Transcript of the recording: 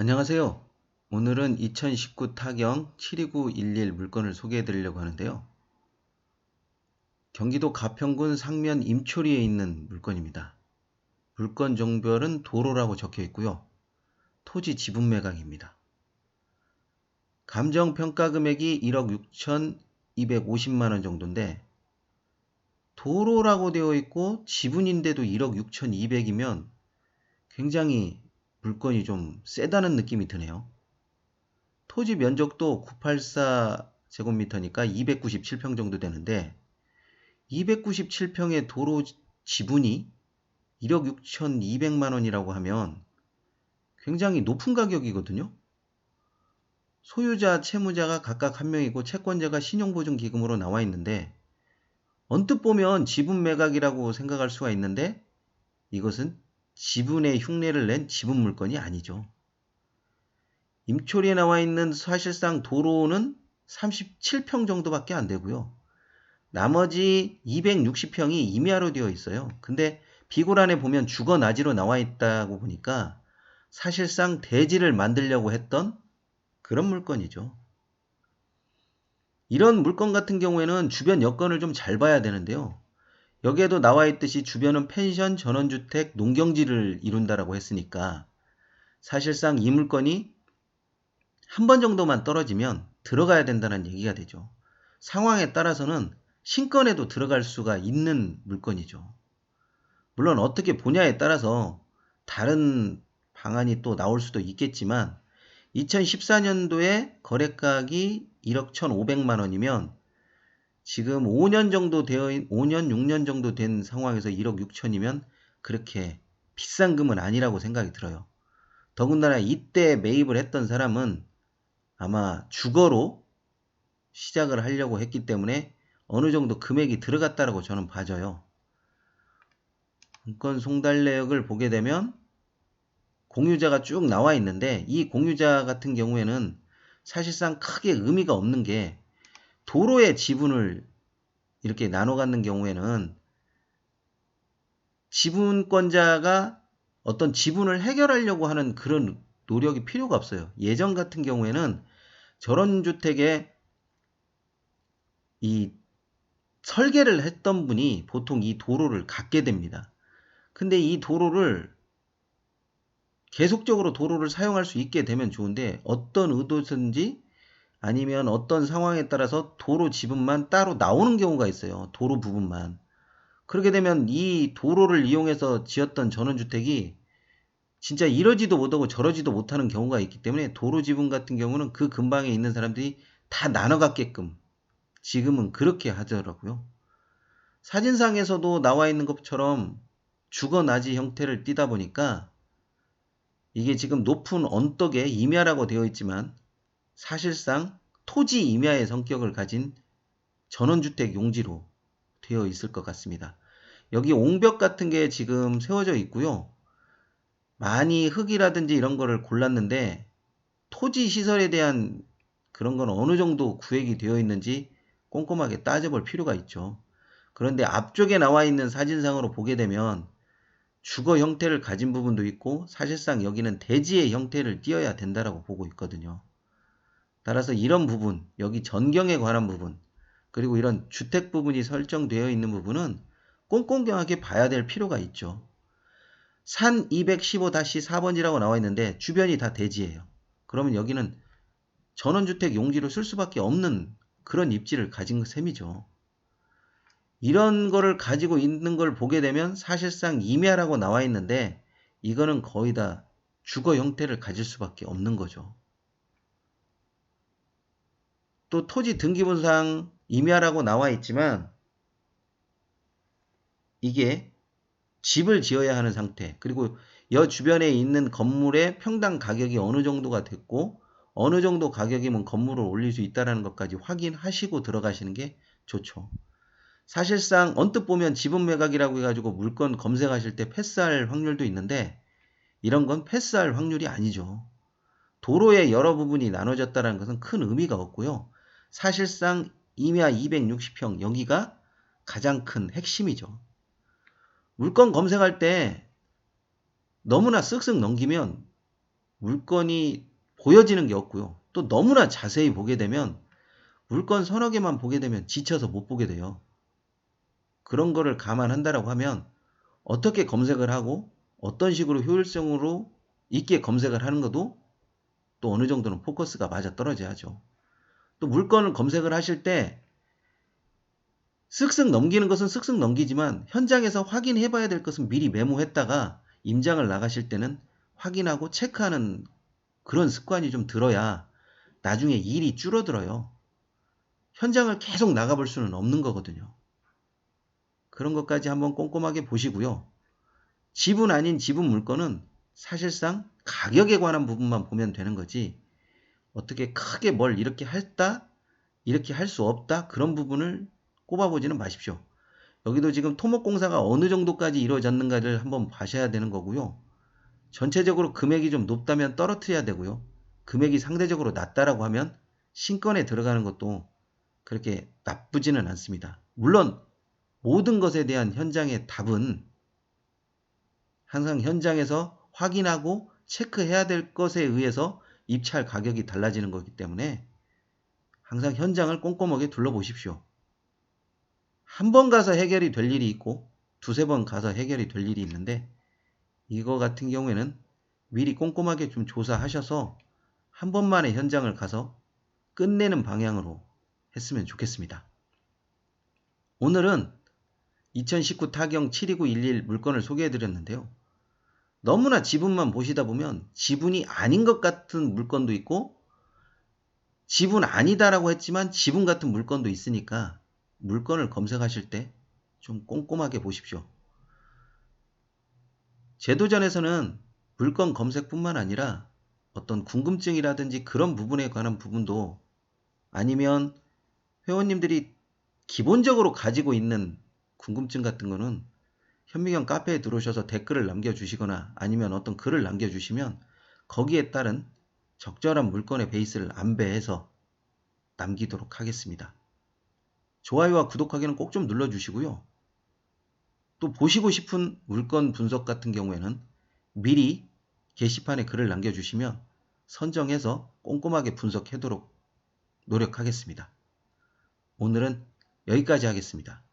안녕하세요. 오늘은 2019 타경 72911 물건을 소개해 드리려고 하는데요. 경기도 가평군 상면 임초리에 있는 물건입니다. 물건 종별은 도로라고 적혀 있고요. 토지 지분 매각입니다. 감정 평가 금액이 1억 6,250만 원 정도인데 도로라고 되어 있고 지분인데도 1억 6,200이면 굉장히 물건이 좀 세다는 느낌이 드네요. 토지 면적도 984 제곱미터니까 297평 정도 되는데 297평의 도로 지분이 1억 6,200만 원이라고 하면 굉장히 높은 가격이거든요. 소유자, 채무자가 각각 한 명이고 채권자가 신용보증기금으로 나와 있는데 언뜻 보면 지분 매각이라고 생각할 수가 있는데 이것은 지분의 흉내를 낸 지분 물건이 아니죠. 임초리에 나와 있는 사실상 도로는 37평 정도밖에 안 되고요. 나머지 260평이 임야로 되어 있어요. 근데 비고란에 보면 주거 나지로 나와 있다고 보니까 사실상 대지를 만들려고 했던 그런 물건이죠. 이런 물건 같은 경우에는 주변 여건을 좀 잘 봐야 되는데요. 여기에도 나와 있듯이 주변은 펜션, 전원주택, 농경지를 이룬다라고 했으니까 사실상 이 물건이 한 번 정도만 떨어지면 들어가야 된다는 얘기가 되죠. 상황에 따라서는 신권에도 들어갈 수가 있는 물건이죠. 물론 어떻게 보냐에 따라서 다른 방안이 또 나올 수도 있겠지만 2014년도에 거래가격이 1억 1,500만 원이면 지금 5년 정도 되어 5년 6년 정도 된 상황에서 1억 6천이면 그렇게 비싼 금은 아니라고 생각이 들어요. 더군다나 이때 매입을 했던 사람은 아마 주거로 시작을 하려고 했기 때문에 어느 정도 금액이 들어갔다라고 저는 봐져요. 문건 송달 내역을 보게 되면 공유자가 쭉 나와 있는데 이 공유자 같은 경우에는 사실상 크게 의미가 없는 게 도로의 지분을 이렇게 나눠 갖는 경우에는 지분권자가 어떤 지분을 해결하려고 하는 그런 노력이 필요가 없어요. 예전 같은 경우에는 저런 주택에 이 설계를 했던 분이 보통 이 도로를 갖게 됩니다. 근데 이 도로를 계속적으로 도로를 사용할 수 있게 되면 좋은데 어떤 의도든지 아니면 어떤 상황에 따라서 도로 지분만 따로 나오는 경우가 있어요. 도로 부분만. 그렇게 되면 이 도로를 이용해서 지었던 전원주택이 진짜 이러지도 못하고 저러지도 못하는 경우가 있기 때문에 도로 지분 같은 경우는 그 근방에 있는 사람들이 다 나눠 갖게끔 지금은 그렇게 하더라고요. 사진상에서도 나와 있는 것처럼 주거 나지 형태를 띠다 보니까 이게 지금 높은 언덕에 임야라고 되어 있지만 사실상 토지 임야의 성격을 가진 전원주택 용지로 되어 있을 것 같습니다. 여기 옹벽 같은 게 지금 세워져 있고요. 많이 흙이라든지 이런 거를 골랐는데 토지 시설에 대한 그런 건 어느 정도 구획이 되어 있는지 꼼꼼하게 따져볼 필요가 있죠. 그런데 앞쪽에 나와 있는 사진상으로 보게 되면 주거 형태를 가진 부분도 있고 사실상 여기는 대지의 형태를 띄어야 된다라고 보고 있거든요. 따라서 이런 부분, 여기 전경에 관한 부분, 그리고 이런 주택 부분이 설정되어 있는 부분은 꼼꼼하게 봐야 될 필요가 있죠. 산 215-4번지라고 나와 있는데 주변이 다 대지예요. 그러면 여기는 전원주택 용지로 쓸 수밖에 없는 그런 입지를 가진 셈이죠. 이런 거를 가지고 있는 걸 보게 되면 사실상 임야라고 나와 있는데 이거는 거의 다 주거 형태를 가질 수밖에 없는 거죠. 또 토지 등기부상 임야라고 나와 있지만 이게 집을 지어야 하는 상태 그리고 여 주변에 있는 건물의 평당 가격이 어느 정도가 됐고 어느 정도 가격이면 건물을 올릴 수 있다는 것까지 확인하시고 들어가시는 게 좋죠. 사실상 언뜻 보면 지분 매각이라고 해가지고 물건 검색하실 때 패스할 확률도 있는데 이런 건 패스할 확률이 아니죠. 도로의 여러 부분이 나눠졌다는 것은 큰 의미가 없고요. 사실상 임야 260평 여기가 가장 큰 핵심이죠. 물건 검색할 때 너무나 쓱쓱 넘기면 물건이 보여지는 게 없고요. 또 너무나 자세히 보게 되면 물건 서너 개만 보게 되면 지쳐서 못 보게 돼요. 그런 거를 감안한다라고 하면 어떻게 검색을 하고 어떤 식으로 효율성으로 있게 검색을 하는 것도 또 어느 정도는 포커스가 맞아 떨어져야죠. 또 물건을 검색을 하실 때 쓱쓱 넘기는 것은 쓱쓱 넘기지만 현장에서 확인해 봐야 될 것은 미리 메모했다가 임장을 나가실 때는 확인하고 체크하는 그런 습관이 좀 들어야 나중에 일이 줄어들어요. 현장을 계속 나가볼 수는 없는 거거든요. 그런 것까지 한번 꼼꼼하게 보시고요. 지분 아닌 지분 물건은 사실상 가격에 관한 부분만 보면 되는 거지 어떻게 크게 뭘 이렇게 했다 이렇게 할 수 없다 그런 부분을 꼽아보지는 마십시오. 여기도 지금 토목공사가 어느 정도까지 이루어졌는가를 한번 봐셔야 되는 거고요. 전체적으로 금액이 좀 높다면 떨어뜨려야 되고요. 금액이 상대적으로 낮다라고 하면 신건에 들어가는 것도 그렇게 나쁘지는 않습니다. 물론 모든 것에 대한 현장의 답은 항상 현장에서 확인하고 체크해야 될 것에 의해서 입찰 가격이 달라지는 거기 때문에 항상 현장을 꼼꼼하게 둘러보십시오. 한 번 가서 해결이 될 일이 있고 두세 번 가서 해결이 될 일이 있는데 이거 같은 경우에는 미리 꼼꼼하게 좀 조사하셔서 한 번만에 현장을 가서 끝내는 방향으로 했으면 좋겠습니다. 오늘은 2019 타경 72911 물건을 소개해 드렸는데요. 너무나 지분만 보시다 보면 지분이 아닌 것 같은 물건도 있고 지분 아니다라고 했지만 지분 같은 물건도 있으니까 물건을 검색하실 때 좀 꼼꼼하게 보십시오. 제도전에서는 물건 검색뿐만 아니라 어떤 궁금증이라든지 그런 부분에 관한 부분도 아니면 회원님들이 기본적으로 가지고 있는 궁금증 같은 거는 현미경 카페에 들어오셔서 댓글을 남겨주시거나 아니면 어떤 글을 남겨주시면 거기에 따른 적절한 물건의 베이스를 안배해서 남기도록 하겠습니다. 좋아요와 구독하기는 꼭 좀 눌러주시고요. 또 보시고 싶은 물건 분석 같은 경우에는 미리 게시판에 글을 남겨주시면 선정해서 꼼꼼하게 분석하도록 노력하겠습니다. 오늘은 여기까지 하겠습니다.